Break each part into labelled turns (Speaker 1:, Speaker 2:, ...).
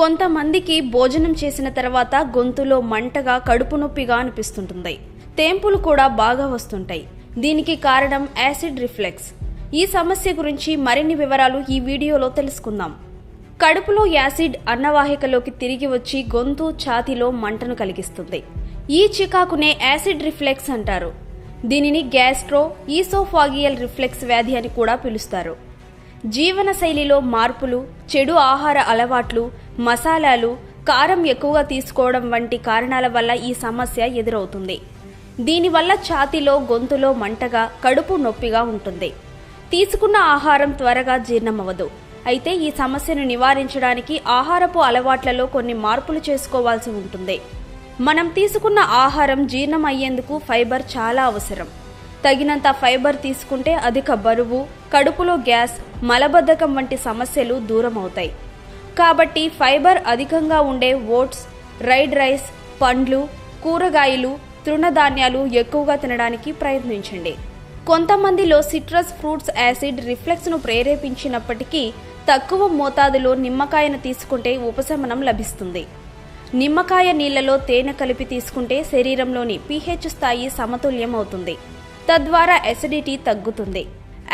Speaker 1: కొంతమందికి భోజనం చేసిన తర్వాత గొంతులో మంటగా కడుపు నొప్పిగా అనిపిస్తుంటుంది. తేంపులు కూడా బాగా వస్తుంటాయి. దీనికి కారణం యాసిడ్ రిఫ్లెక్స్. ఈ సమస్య గురించి మరిన్ని వివరాలు ఈ వీడియోలో తెలుసుకుందాం. కడుపులో యాసిడ్ అన్నవాహికలోకి తిరిగి వచ్చి గొంతు ఛాతీలో మంటను కలిగిస్తుంది. ఈ చికాకునే యాసిడ్ రిఫ్లెక్స్ అంటారు. దీనిని గ్యాస్ట్రో ఈసోఫాగియల్ రిఫ్లెక్స్ వ్యాధి అని కూడా పిలుస్తారు. జీవనశైలిలో మార్పులు చెడు ఆహార అలవాట్లు మసాలాలు కారం ఎక్కువగా తీసుకోవడం వంటి కారణాల వల్ల ఈ సమస్య ఎదురవుతుంది. దీనివల్ల ఛాతీలో గొంతులో మంటగా కడుపు నొప్పిగా ఉంటుంది. తీసుకున్న ఆహారం త్వరగా జీర్ణమవ్వదు. అయితే ఈ సమస్యను నివారించడానికి ఆహారపు అలవాట్లలో కొన్ని మార్పులు చేసుకోవాల్సి ఉంటుంది. మనం తీసుకున్న ఆహారం జీర్ణం అయ్యేందుకు ఫైబర్ చాలా అవసరం. తగినంత ఫైబర్ తీసుకుంటే అధిక బరువు కడుపులో గ్యాస్ మలబద్ధకం వంటి సమస్యలు దూరం అవుతాయి కాబట్టి ఫైబర్ అధికంగా ఉండే ఓట్స్ రైడ్ రైస్ పండ్లు కూరగాయలు తృణధాన్యాలు ఎక్కువగా తినడానికి ప్రయత్నించండి. కొంతమందిలో సిట్రస్ ఫ్రూట్స్ యాసిడ్ రిఫ్లెక్స్ను ప్రేరేపించినప్పటికీ తక్కువ మోతాదులో నిమ్మకాయను తీసుకుంటే ఉపశమనం లభిస్తుంది. నిమ్మకాయ నీళ్ళలో తేనె కలిపి తీసుకుంటే శరీరంలోని పీహెచ్ స్థాయి సమతుల్యం అవుతుంది తద్వారా ఎసిడిటీ తగ్గుతుంది.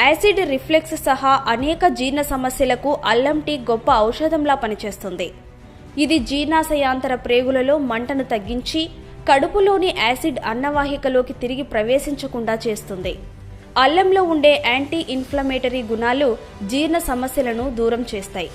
Speaker 1: యాసిడ్ రిఫ్లెక్స్ సహా అనేక జీర్ణ సమస్యలకు అల్లం టీ గొప్ప ఔషధంలా పనిచేస్తుంది. ఇది జీర్ణాశయాంతర ప్రేగులలో మంటను తగ్గించి కడుపులోని యాసిడ్ అన్నవాహికలోకి తిరిగి ప్రవేశించకుండా చేస్తుంది. అల్లంలో ఉండే యాంటీ ఇన్ఫ్లమేటరీ గుణాలు జీర్ణ సమస్యలను దూరం చేస్తాయి.